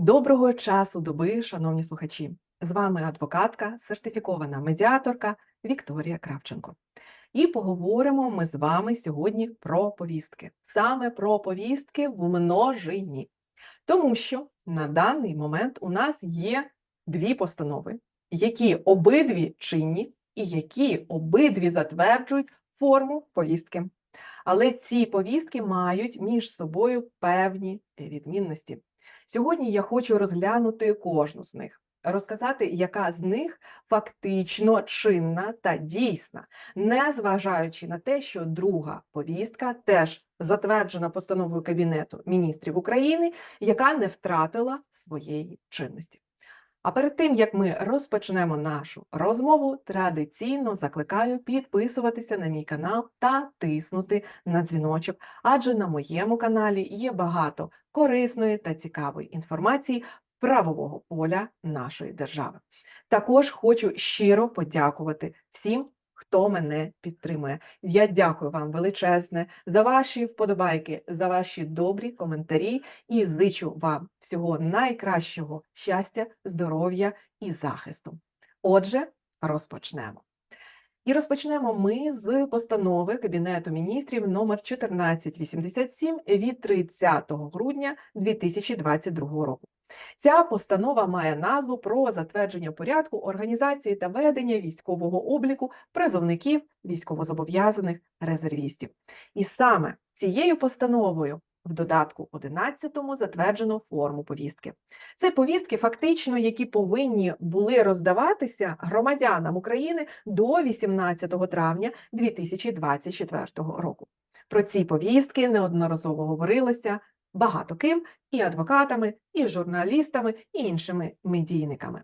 Доброго часу доби, шановні слухачі! З вами адвокатка, сертифікована медіаторка Вікторія Кравченко. І поговоримо ми з вами сьогодні про повістки. Саме про повістки в множині. Тому що на даний момент у нас є дві постанови, які обидві чинні і які обидві затверджують форму повістки. Але ці повістки мають між собою певні відмінності. Сьогодні я хочу розглянути кожну з них, розказати, яка з них фактично чинна та дійсна, не зважаючи на те, що друга повістка теж затверджена постановою Кабінету міністрів України, яка не втратила своєї чинності. А перед тим як ми розпочнемо нашу розмову, традиційно закликаю підписуватися на мій канал та тиснути на дзвіночок, адже на моєму каналі є багато корисної та цікавої інформації правового поля нашої держави. Також хочу щиро подякувати всім, хто мене підтримує. Я дякую вам величезне за ваші вподобайки, за ваші добрі коментарі і зичу вам всього найкращого щастя, здоров'я і захисту. Отже, розпочнемо. І розпочнемо ми з постанови Кабінету міністрів номер 1487 від 30 грудня 2022 року. Ця постанова має назву про затвердження порядку організації та ведення військового обліку призовників військовозобов'язаних резервістів. І саме цією постановою в додатку 11 затверджено форму повістки. Це повістки, фактично, які повинні були роздаватися громадянам України до 18 травня 2024 року. Про ці повістки неодноразово говорилося багато ким і адвокатами, і журналістами, і іншими медійниками.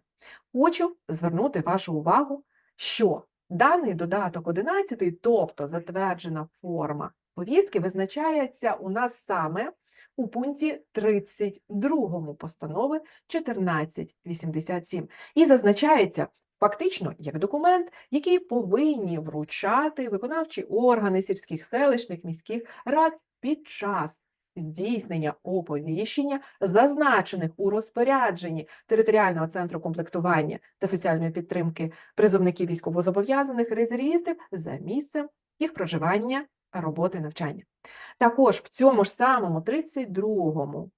Хочу звернути вашу увагу, що даний додаток 11, тобто затверджена форма повістки, визначається у нас саме у пункті 32 постанови 1487 і зазначається фактично як документ, який повинні вручати виконавчі органи сільських селищних міських рад під час здійснення оповіщення, зазначених у розпорядженні територіального центру комплектування та соціальної підтримки призовників військовозобов'язаних резервістів за місцем їх проживання, роботи, навчання. Також в цьому ж самому 32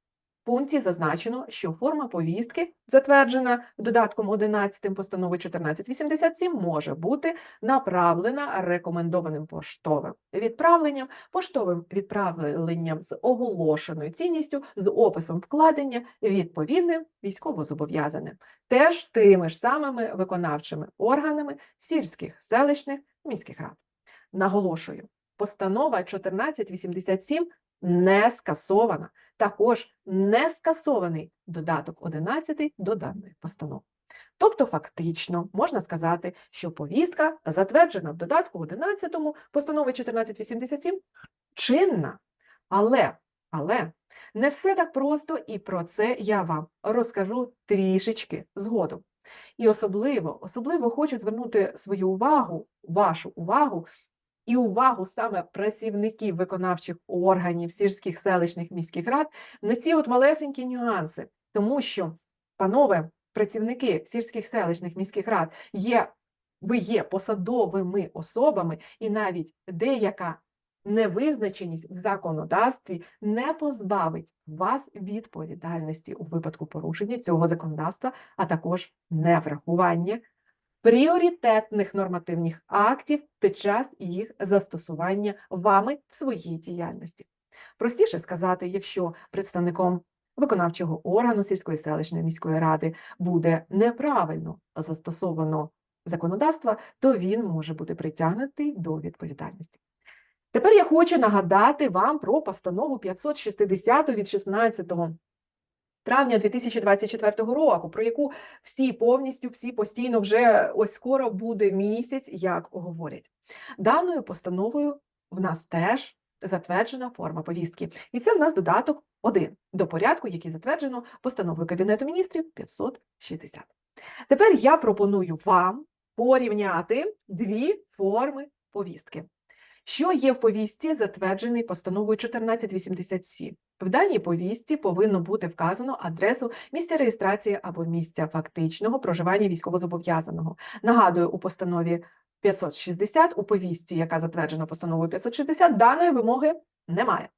пункті зазначено, що форма повістки, затверджена додатком 11 постанови 1487, може бути направлена рекомендованим поштовим відправленням, поштовим відправленням з оголошеною цінністю, з описом вкладення відповідним військовозобов'язаним, теж тими ж самими виконавчими органами сільських, селищних, міських рад. Наголошую, постанова 1487 не скасована також не скасований додаток 11 до даної постанови. Тобто, фактично, можна сказати, що повістка, затверджена в додатку 11 постанови 1487, чинна. Але, але не все так просто, і про це я вам розкажу трішечки згодом. І особливо, особливо хочу звернути свою увагу, вашу увагу і увагу саме працівників виконавчих органів сільських селищних міських рад на ці от малесенькі нюанси, тому що, панове, працівники сільських селищних міських рад є, ви є посадовими особами, і навіть деяка невизначеність в законодавстві не позбавить вас відповідальності у випадку порушення цього законодавства, а також неврахування пріоритетних нормативних актів під час їх застосування вами в своїй діяльності. Простіше сказати, якщо представником виконавчого органу сільської селищної міської ради буде неправильно застосовано законодавство, то він може бути притягнутий до відповідальності. Тепер я хочу нагадати вам про постанову 560 від 16 травня 2024 року, про яку всі повністю, всі постійно вже ось скоро буде місяць, як говорять. Даною постановою в нас теж затверджена форма повістки. І це в нас додаток 1 до порядку, який затверджено постановою Кабінету міністрів 560. Тепер я пропоную вам порівняти дві форми повістки. Що є в повісті, затверджений постановою 1487. В даній повісті повинно бути вказано адресу місця реєстрації або місця фактичного проживання військовозобов'язаного. Нагадую, у постанові 560, у повісті, яка затверджена постановою 560, даної вимоги немає.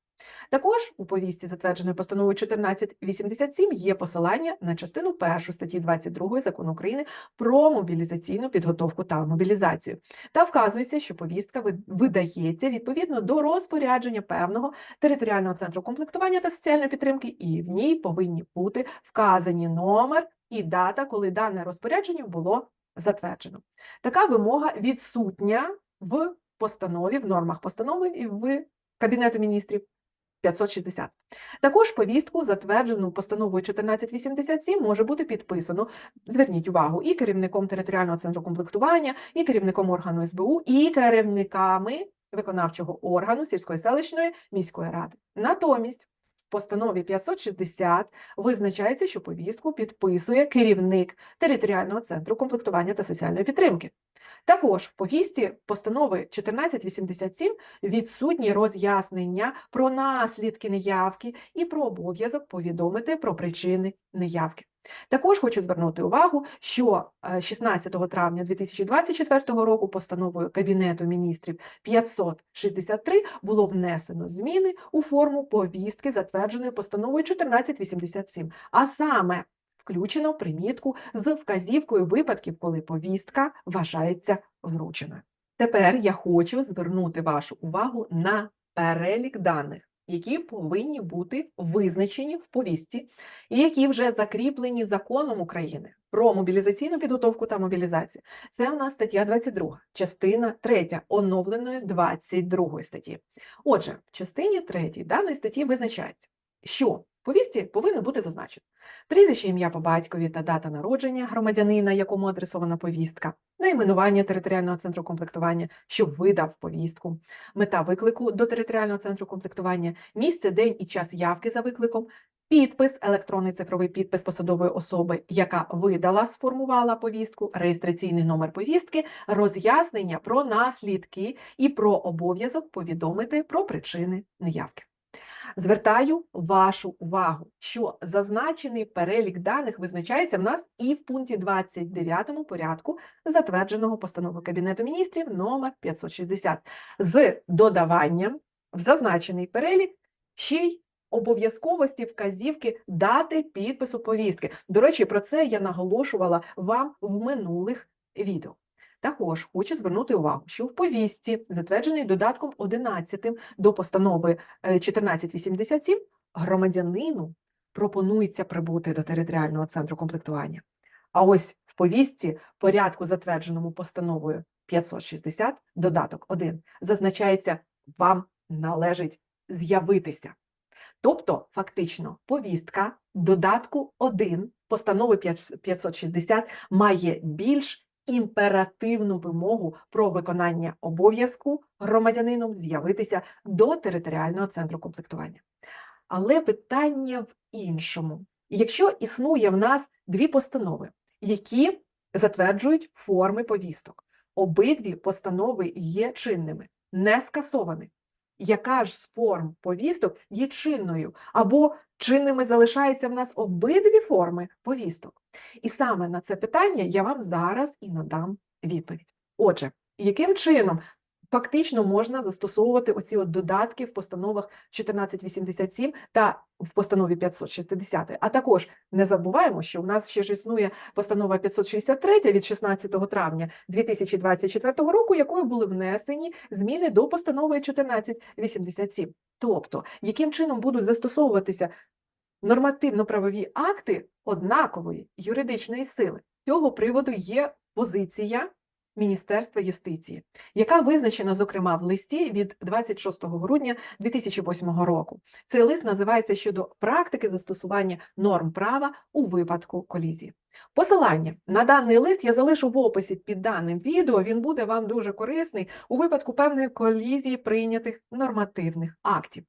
Також у повістці, затвердженої постановою 1487, є посилання на частину 1 статті 22 Закону України про мобілізаційну підготовку та мобілізацію. Та вказується, що повістка видається відповідно до розпорядження певного територіального центру комплектування та соціальної підтримки, і в ній повинні бути вказані номер і дата, коли дане розпорядження було затверджено. Така вимога відсутня в постанові, в нормах постанови і в Кабінету міністрів 560. Також повістку, затверджену постановою 1487, може бути підписано, зверніть увагу, і керівником територіального центру комплектування, і керівником органу СБУ, і керівниками виконавчого органу сільської селищної міської ради. Натомість постанові 560 визначається, що повістку підписує керівник територіального центру комплектування та соціальної підтримки. Також в повісті постанови 1487 відсутні роз'яснення про наслідки неявки і про обов'язок повідомити про причини неявки. Також хочу звернути увагу, що е, 16 травня 2024 року постановою Кабінету міністрів 563 було внесено зміни у форму повістки, затвердженої постановою 1487, а саме включено примітку з вказівкою випадків, коли повістка вважається врученою. Тепер я хочу звернути вашу увагу на перелік даних, які повинні бути визначені в повістці, і які вже закріплені законом України про мобілізаційну підготовку та мобілізацію. Це у нас стаття 22, частина 3, оновленої 22 статті. Отже, в частині 3 даної статті визначається, що повістці повинно бути зазначено прізвище, ім'я по батькові та дата народження громадянина, якому адресована повістка, найменування територіального центру комплектування, що видав повістку, мета виклику до територіального центру комплектування, місце, день і час явки за викликом, підпис, електронний цифровий підпис посадової особи, яка видала, сформувала повістку, реєстраційний номер повістки, роз'яснення про наслідки і про обов'язок повідомити про причини неявки. Звертаю вашу увагу, що зазначений перелік даних визначається в нас і в пункті 29 порядку, затвердженого постановою Кабінету міністрів номер 560, з додаванням в зазначений перелік ще й обов'язковості вказівки дати підпису повістки. До речі, про це я наголошувала вам в минулих відео. Також хочу звернути увагу, що в повістці, затвердженій додатком 11 до постанови е, 1487, громадянину пропонується прибути до територіального центру комплектування. А ось в повістці, порядку, затвердженому постановою 560, додаток 1, зазначається, вам належить з'явитися. Тобто, фактично, повістка додатку 1 постанови 560 має більш імперативну вимогу про виконання обов'язку громадянином з'явитися до територіального центру комплектування. Але питання в іншому. Якщо існує в нас дві постанови, які затверджують форми повісток, обидві постанови є чинними, не скасовані. Яка ж з форм повісток є чинною, або чинними залишаються в нас обидві форми повісток? І саме на це питання я вам зараз і надам відповідь. Отже, яким чином фактично можна застосовувати оці от додатки в постановах 1487 та в постанові 560? А також не забуваємо, що в нас ще ж існує постанова 563 від 16 травня 2024 року, якою були внесені зміни до постанови 1487. Тобто, яким чином будуть застосовуватися нормативно-правові акти однакової юридичної сили. Цього приводу є позиція Міністерства юстиції, яка визначена, зокрема, в листі від 26 грудня 2008 року. Цей лист називається щодо практики застосування норм права у випадку колізії. Посилання на даний лист я залишу в описі під даним відео. Він буде вам дуже корисний у випадку певної колізії прийнятих нормативних актів.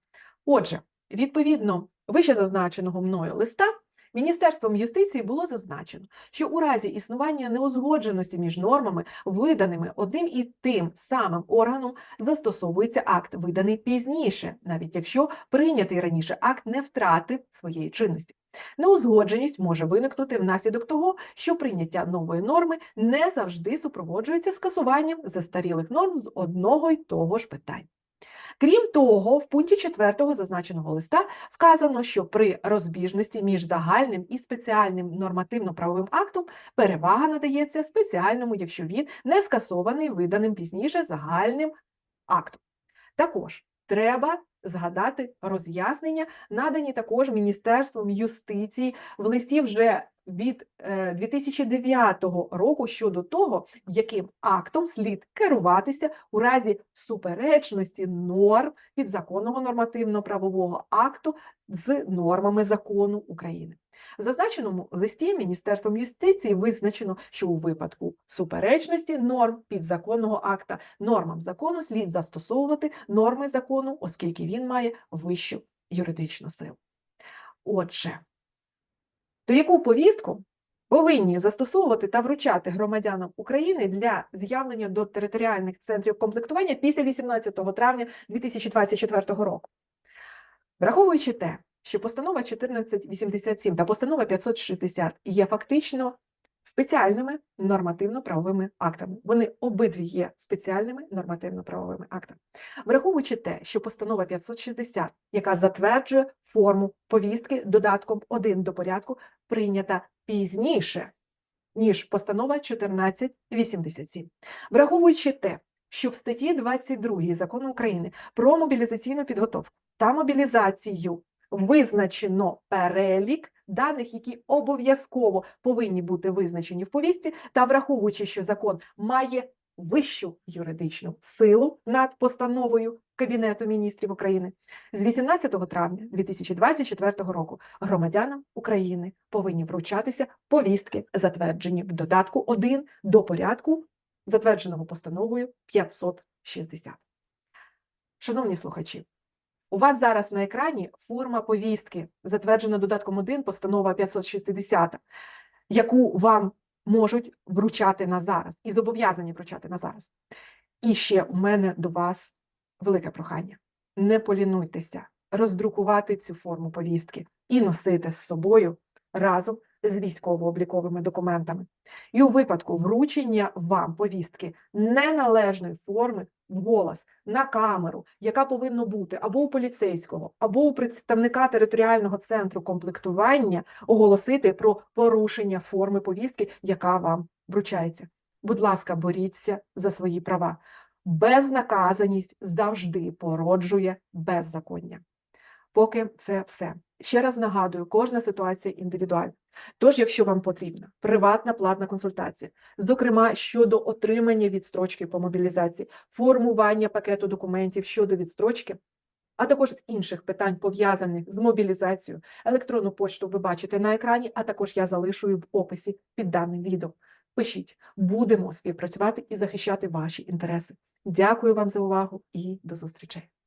Отже, відповідно вище зазначеного мною листа, Міністерством юстиції було зазначено, що у разі існування неузгодженості між нормами, виданими одним і тим самим органом, застосовується акт, виданий пізніше, навіть якщо прийнятий раніше акт не втратив своєї чинності. Неузгодженість може виникнути внаслідок того, що прийняття нової норми не завжди супроводжується скасуванням застарілих норм з одного й того ж питання. Крім того, в пункті 4 зазначеного листа вказано, що при розбіжності між загальним і спеціальним нормативно-правовим актом перевага надається спеціальному, якщо він не скасований виданим пізніше загальним актом. Також треба згадати роз'яснення, надані також Міністерством юстиції в листі вже від е, 2009 року щодо того, яким актом слід керуватися у разі суперечності норм підзаконного нормативно-правового акту з нормами закону України. В зазначеному листі Міністерством юстиції визначено, що у випадку суперечності норм підзаконного акта нормам закону слід застосовувати норми закону, оскільки він має вищу юридичну силу. Отже, то яку повістку повинні застосовувати та вручати громадянам України для з'явлення до територіальних центрів комплектування після 18 травня 2024 року? Враховуючи те, що постанова 1487 та постанова 560 є фактично спеціальними нормативно-правовими актами. Вони обидві є спеціальними нормативно-правовими актами. Враховуючи те, що постанова 560, яка затверджує форму повістки додатком 1 до порядку, прийнята пізніше, ніж постанова 1487. Враховуючи те, що в статті 22 Закону України про мобілізаційну підготовку та мобілізацію визначено перелік даних, які обов'язково повинні бути визначені в повістці, та враховуючи, що закон має вищу юридичну силу над постановою Кабінету міністрів України, з 18 травня 2024 року громадянам України повинні вручатися повістки, затверджені в додатку 1 до порядку, затвердженого постановою 560. Шановні слухачі, у вас зараз на екрані форма повістки, затверджена додатком 1, постанова 560, яку вам можуть вручати на зараз і зобов'язані вручати на зараз. І ще у мене до вас велике прохання. Не полінуйтеся роздрукувати цю форму повістки і носити з собою разом з військово-обліковими документами. І у випадку вручення вам повістки неналежної форми голос на камеру, яка повинна бути або у поліцейського, або у представника територіального центру комплектування, оголосити про порушення форми повістки, яка вам вручається. Будь ласка, боріться за свої права. Безнаказаність завжди породжує беззаконня. Поки це все. Ще раз нагадую, кожна ситуація індивідуальна. Тож, якщо вам потрібна приватна платна консультація, зокрема щодо отримання відстрочки по мобілізації, формування пакету документів щодо відстрочки, а також з інших питань, пов'язаних з мобілізацією, електронну пошту ви бачите на екрані, а також я залишую в описі під даним відео. Пишіть, будемо співпрацювати і захищати ваші інтереси. Дякую вам за увагу і до зустрічей!